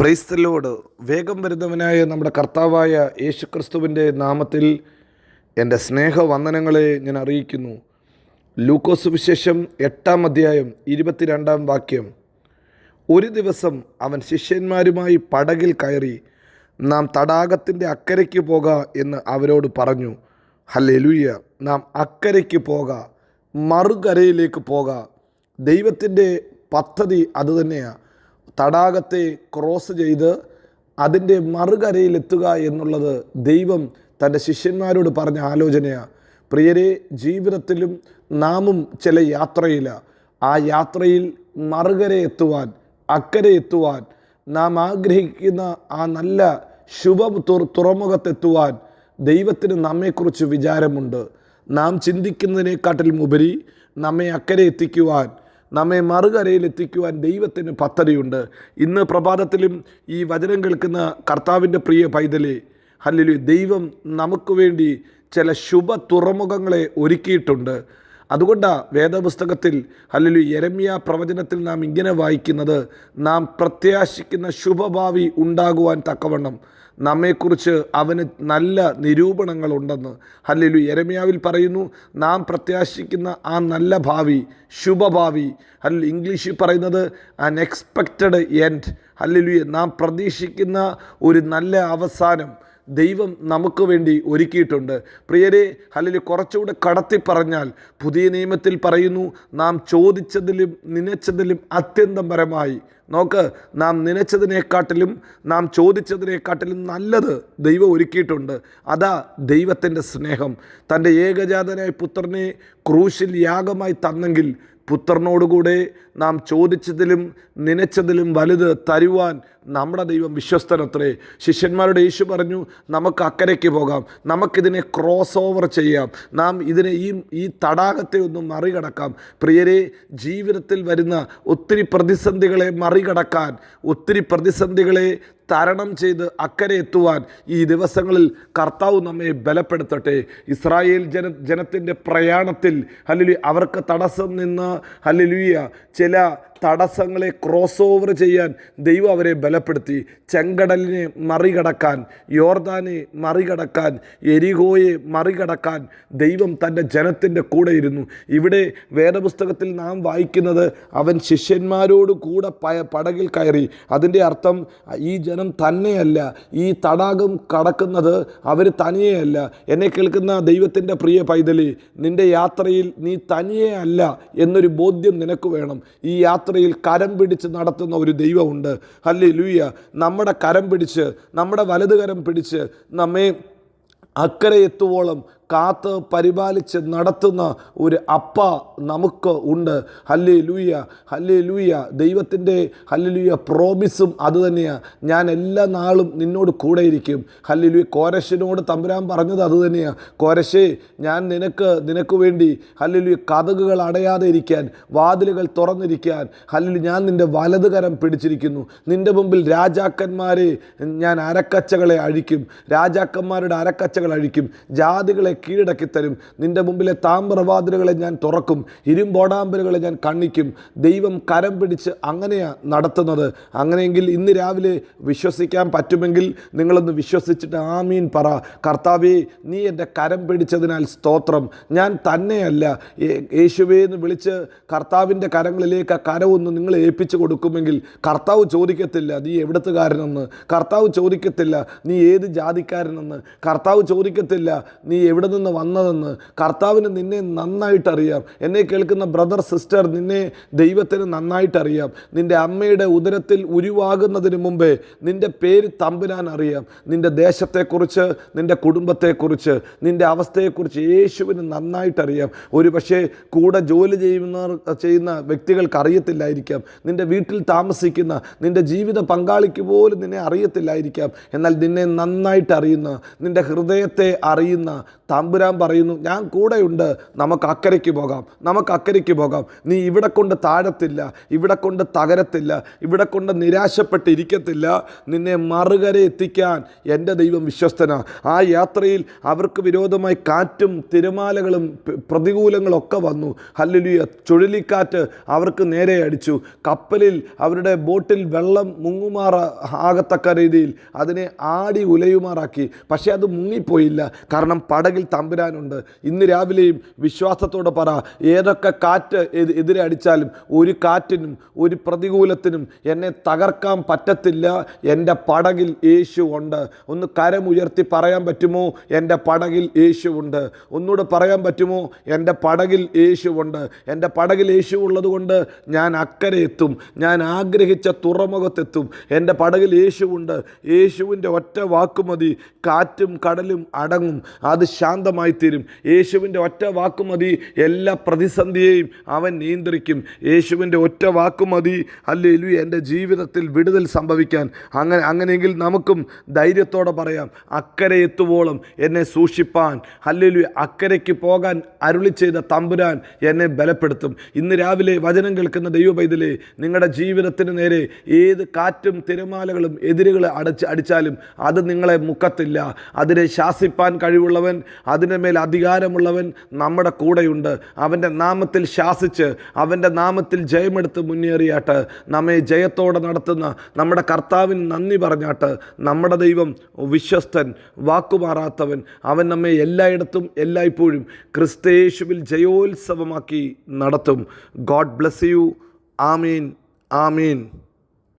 Praise the Lord വേഗം വരുന്നവനായ നമ്മുടെ കർത്താവായ യേശുക്രിസ്തുവിന്റെ നാമത്തിൽ എന്റെ സ്നേഹവന്ദനങ്ങളെ ഞാൻ അറിയിക്കുന്നു. ലൂക്കോസ് വിശേഷം എട്ടാം അധ്യായം ഇരുപത്തിരണ്ടാം വാക്യം. ഒരു ദിവസം അവൻ ശിഷ്യന്മാരുമായി പടകിൽ കയറി നാം തടാകത്തിന്റെ അക്കരയ്ക്ക് പോക എന്ന് അവരോട് പറഞ്ഞു. ഹല്ലേലൂയ നാം അക്കരയ്ക്ക് പോക മറുകരയിലേക്ക് പോക. ദൈവത്തിന്റെ പദ്ധതി അതുതന്നെയാണ് തടാകത്തെ ക്രോസ് ചെയ്ത് അതിന്റെ മറുകരയിലെത്തുക എന്നുള്ളത് ദൈവം തന്റെ ശിഷ്യന്മാരോട് പറഞ്ഞ ആലോചനയാണ് പ്രിയരെ ജീവിതത്തിലും നാമും ചില യാത്രയിലാണ് ആ യാത്രയിൽ മറുകര എത്തുവാൻ അക്കരെ എത്തുവാൻ നാം ആഗ്രഹിക്കുന്ന ആ നല്ല ശുഭ തുറമുഖത്തെത്തുവാൻ ദൈവത്തിന് നമ്മെക്കുറിച്ച് വിചാരമുണ്ട്. നാം ചിന്തിക്കുന്നതിനെക്കാട്ടിലും ഉപരി നമ്മെ അക്കരെ എത്തിക്കുവാൻ നമ്മെ മറുകരയിൽ എത്തിക്കുവാൻ ദൈവത്തിന് പദ്ധതിയുണ്ട്. ഇന്ന് പ്രഭാതത്തിലും ഈ വചനം കേൾക്കുന്ന കർത്താവിന്റെ പ്രിയ പൈതലെ അല്ലെങ്കിൽ ദൈവം നമുക്ക് വേണ്ടി ചില ശുഭ തുറമുഖങ്ങളെ ഒരുക്കിയിട്ടുണ്ട്. അതുകൊണ്ടാണ് വേദപുസ്തകത്തിൽ അല്ലെങ്കിൽ യരമ്യ പ്രവചനത്തിൽ നാം ഇങ്ങനെ വായിക്കുന്നത് നാം പ്രത്യാശിക്കുന്ന ശുഭഭാവി ഉണ്ടാകുവാൻ തക്കവണ്ണം. നമ്മെക്കുറിച്ച് അവന് നല്ല നിരൂപണങ്ങളുണ്ടെന്ന്. ഹല്ലേലു എരമ്യാവിൽ പറയുന്നു നാം പ്രത്യാശിക്കുന്ന ആ നല്ല ഭാവി ശുഭഭാവി. അല്ല ഇംഗ്ലീഷിൽ പറയുന്നത് അൺഎക്സ്പെക്റ്റഡ് എൻഡ് ഹല്ലേലു നാം പ്രതീക്ഷിക്കുന്ന ഒരു നല്ല അവസാനം. ദൈവം നമുക്ക് വേണ്ടി ഒരുക്കിയിട്ടുണ്ട്. പ്രിയരെ അല്ലെങ്കിൽ കുറച്ചുകൂടെ കടത്തി പറഞ്ഞാൽ പുതിയ നിയമത്തിൽ പറയുന്നു നാം ചോദിച്ചതിലും നനച്ചതിലും അത്യന്തം പരമായി. നോക്ക് നാം നനച്ചതിനെക്കാട്ടിലും നാം ചോദിച്ചതിനെക്കാട്ടിലും നല്ലത് ദൈവം ഒരുക്കിയിട്ടുണ്ട്. അതാ ദൈവത്തിന്റെ സ്നേഹം. തന്റെ ഏകജാതനായ പുത്രനെ ക്രൂശിൽ യാഗമായി തന്നെങ്കിൽ പുത്രനോടുകൂടെ നാം ചോദിച്ചതിലും നനച്ചതിലും വലുത് തരുവാൻ നമ്മുടെ ദൈവം വിശ്വസ്തനത്രേ. ശിഷ്യന്മാരുടെ യേശു പറഞ്ഞു നമുക്ക് അക്കരയ്ക്ക് പോകാം. നമുക്കിതിനെ ക്രോസ് ഓവർ ചെയ്യാം. നാം ഇതിനെ ഈ ഈ തടാകത്തെ ഒന്ന് മറികടക്കാം. പ്രിയരെ ജീവിതത്തിൽ വരുന്ന ഒത്തിരി പ്രതിസന്ധികളെ മറികടക്കാൻ ഒത്തിരി പ്രതിസന്ധികളെ തരണം ചെയ്ത് അക്കരെ എത്തുവാൻ ഈ ദിവസങ്ങളിൽ കർത്താവ് നമ്മെ ബലപ്പെടുത്തട്ടെ. ഇസ്രായേൽ ജന ജനത്തിന്റെ പ്രയാണത്തിൽ ഹല്ലേലൂയ അവർക്ക് തടസ്സം നിന്ന് ഹല്ലേലൂയ ചില തടസ്സങ്ങളെ ക്രോസ് ഓവർ ചെയ്യാൻ ദൈവം അവരെ ബലപ്പെടുത്തി. ചെങ്കടലിനെ മറികടക്കാൻ യോർദാനെ മറികടക്കാൻ എരിഹോയെ മറികടക്കാൻ ദൈവം തന്റെ ജനത്തിന്റെ കൂടെ ഇരുന്നു. ഇവിടെ വേദപുസ്തകത്തിൽ നാം വായിക്കുന്നത് അവൻ ശിഷ്യന്മാരോട് കൂടെ പയ പടകിൽ കയറി. അതിന്റെ അർത്ഥം ഈ ജനം തന്നെയല്ല. ഈ തടാകം കടക്കുന്നത് അവർ തനിയെയല്ല. എന്നെ കേൾക്കുന്ന ദൈവത്തിന്റെ പ്രിയ പൈതലി നിന്റെ യാത്രയിൽ നീ തനിയെ അല്ല എന്നൊരു ബോധ്യം നിനക്ക് വേണം. ഈ യാത്രയിൽ കരം പിടിച്ച് നടത്തുന്ന ഒരു ദൈവമുണ്ട്. ഹല്ലി ലൂയ നമ്മുടെ കരം പിടിച്ച് നമ്മുടെ വലതുകരം പിടിച്ച് നമ്മെ അക്കരെ എത്തുവോളം കാത്ത് പരിപാലിച്ച് നടത്തുന്ന ഒരു അപ്പ നമുക്ക് ഉണ്ട്. ഹല്ലേ ലൂയ ഹല്ലേ ലൂയ ദൈവത്തിന്റെ ഹല്ലേ ലൂയ പ്രോമിസും അതുതന്നെയാണ് ഞാൻ എല്ലാ നാളും നിന്നോട് കൂടെ ഇരിക്കും. ഹല്ലേ ലൂയ കോരശിനോട് തമ്പുരാൻ പറഞ്ഞത് അതുതന്നെയാണ് കോരശേ ഞാൻ നിനക്ക് നിനക്ക് വേണ്ടി ഹല്ലേ ലൂയ കഥകുകൾ അടയാതെ ഇരിക്കാൻ വാതിലുകൾ തുറന്നിരിക്കാൻ ഹല്ലേ ഞാൻ നിന്റെ വലത് കരം പിടിച്ചിരിക്കുന്നു. നിന്റെ മുമ്പിൽ രാജാക്കന്മാരെ ഞാൻ അരക്കച്ചകളെ അഴിക്കും. രാജാക്കന്മാരുടെ അരക്കച്ചകൾ അഴിക്കും. ജാതികളെ കീഴടക്കി തരും നിന്റെ മുമ്പിലെ താമ്രവാതിലുകളെ ഞാൻ തുറക്കും. ഇരുമ്പോടാമ്പലുകളെ ഞാൻ കണ്ണിക്കും. ദൈവം കരം പിടിച്ച് അങ്ങനെയാണ് നടത്തുന്നത്. അങ്ങനെയെങ്കിൽ ഇന്ന് രാവിലെ വിശ്വസിക്കാൻ പറ്റുമെങ്കിൽ നിങ്ങളൊന്ന് വിശ്വസിച്ചിട്ട് ആമീൻ പറ. കർത്താവേ നീ എന്റെ കരം പിടിച്ചതിനാൽ സ്തോത്രം. ഞാൻ തന്നെയല്ല. യേശുവേ എന്ന് വിളിച്ച് കർത്താവിന്റെ കരങ്ങളിലേക്ക് ആ കരമൊന്ന് നിങ്ങൾ ഏൽപ്പിച്ചു കൊടുക്കുമെങ്കിൽ കർത്താവ് ചോദിക്കത്തില്ല നീ എവിടത്തുകാരനെന്ന്? കർത്താവ് ചോദിക്കത്തില്ല നീ ഏത് ജാതിക്കാരനെന്ന്? കർത്താവ് ചോദിക്കത്തില്ല നീ എവിടെ നിന്ന് വന്നതെന്ന് കർത്താവിന് നിന്നെ നന്നായിട്ട് അറിയാം എന്നെ കേൾക്കുന്ന ബ്രദർ സിസ്റ്റർ നിന്നെ ദൈവത്തിന് നന്നായിട്ട് അറിയാം നിന്റെ അമ്മയുടെ ഉദരത്തിൽ ഉരുവാകുന്നതിന് മുമ്പേ നിന്റെ പേര് തമ്പുരാൻ അറിയാം. നിന്റെ ദേശത്തെക്കുറിച്ച് നിന്റെ കുടുംബത്തെക്കുറിച്ച് നിന്റെ അവസ്ഥയെക്കുറിച്ച് യേശുവിന് നന്നായിട്ട് അറിയാം ഒരു പക്ഷേ കൂടെ ജോലി ചെയ്യുന്നവർ ചെയ്യുന്ന വ്യക്തികൾക്ക് അറിയത്തില്ലായിരിക്കാം നിന്റെ വീട്ടിൽ താമസിക്കുന്ന നിന്റെ ജീവിത പങ്കാളിക്ക് പോലും നിന്നെ അറിയത്തില്ലായിരിക്കാം. എന്നാൽ നിന്നെ നന്നായിട്ട് അറിയുന്ന നിന്റെ ഹൃദയത്തെ അറിയുന്ന തമ്പുരാൻ പറയുന്നു ഞാൻ കൂടെയുണ്ട്. നമുക്ക് അക്കരയ്ക്ക് പോകാം. നമുക്ക് അക്കരയ്ക്ക് പോകാം. നീ ഇവിടെ കൊണ്ട് താഴത്തില്ല. ഇവിടെ കൊണ്ട് തകരത്തില്ല. ഇവിടെ കൊണ്ട് നിരാശപ്പെട്ടിരിക്കത്തില്ല. നിന്നെ മറുകര എത്തിക്കാൻ എന്റെ ദൈവം വിശ്വസ്തന. ആ യാത്രയിൽ അവർക്ക് വിരോധമായി കാറ്റും തിരമാലകളും പ്രതികൂലങ്ങളൊക്കെ വന്നു. ഹല്ലുലിയ. ചുഴലിക്കാറ്റ് അവർക്ക് നേരെ അടിച്ചു. കപ്പലിൽ അവരുടെ ബോട്ടിൽ വെള്ളം മുങ്ങുമാറ ആകത്തക്ക രീതിയിൽ അതിനെ ആടി ഉലയുമാറാക്കി. പക്ഷേ അത് മുങ്ങിപ്പോയില്ല. കാരണം പടകിൽ തമ്പുരാനുണ്ട്. ഇന്ന് രാവിലെയും വിശ്വാസത്തോടെ പറ ഏതൊക്കെ കാറ്റ് എതി- എതിരെ അടിച്ചാലും ഒരു കാറ്റിനും ഒരു പ്രതികൂലത്തിനും എന്നെ തകർക്കാൻ പറ്റത്തില്ല. എന്റെ പടകിൽ യേശു ഉണ്ട്. ഒന്ന് കരമുയർത്തി പറയാൻ പറ്റുമോ? എന്റെ പടകിൽ യേശുവുണ്ട് ഒന്നുകൂടെ പറയാൻ പറ്റുമോ? എന്റെ പടകിൽ യേശുവുണ്ട് എന്റെ പടകിൽ യേശു ഉള്ളതുകൊണ്ട് ഞാൻ അക്കരെ എത്തും. ഞാൻ ആഗ്രഹിച്ച തുറമുഖത്തെത്തും. എന്റെ പടകിൽ യേശുവുണ്ട് യേശുവിന്റെ ഒറ്റ വാക്കുമതി. കാറ്റും കടലും അടങ്ങും. അത് ശാന്തമായി തീരും യേശുവിന്റെ ഒറ്റ വാക്കുമതി എല്ലാ പ്രതിസന്ധിയെയും അവൻ നിയന്ത്രിക്കും. യേശുവിന്റെ ഒറ്റ വാക്കുമതി അല്ലേലു എന്റെ ജീവിതത്തിൽ വിടുതൽ സംഭവിക്കാൻ. അങ്ങനെ അങ്ങനെയെങ്കിൽ നമുക്കും ധൈര്യത്തോടെ പറയാം അക്കരെ എത്തുവോളം എന്നെ സൂക്ഷിപ്പാൻ. അല്ലേലു അക്കരയ്ക്ക് പോകാൻ അരുളി ചെയ്ത തമ്പുരാൻ എന്നെ ബലപ്പെടുത്തും. ഇന്ന് രാവിലെ വചനം കേൾക്കുന്ന ദൈവ പൈതലേ നിങ്ങളുടെ ജീവിതത്തിന് നേരെ ഏത് കാറ്റും തിരമാലകളും എതിരുകൾ അടച്ച് അടിച്ചാലും അത് നിങ്ങളെ മുക്കത്തില്ല. അതിനെ ശാസിപ്പാൻ കഴിവുള്ളവൻ അതിന്റെ മേൽ അധികാരമുള്ളവൻ നമ്മുടെ കൂടെയുണ്ട്. അവന്റെ നാമത്തിൽ ശാസിച്ച് അവന്റെ നാമത്തിൽ ജയമെടുത്ത് മുന്നേറിയാട്ട് നമ്മെ ജയത്തോടെ നടത്തുന്ന നമ്മുടെ കർത്താവിന് നന്ദി പറഞ്ഞാട്ട് നമ്മുടെ ദൈവം വിശ്വസ്തൻ വാക്കുമാറാത്തവൻ. അവൻ നമ്മെ എല്ലായിടത്തും എല്ലായ്പ്പോഴും ക്രിസ്തയേശുവിൽ ജയോത്സവമാക്കി നടത്തും. God bless you. Amin. Amin.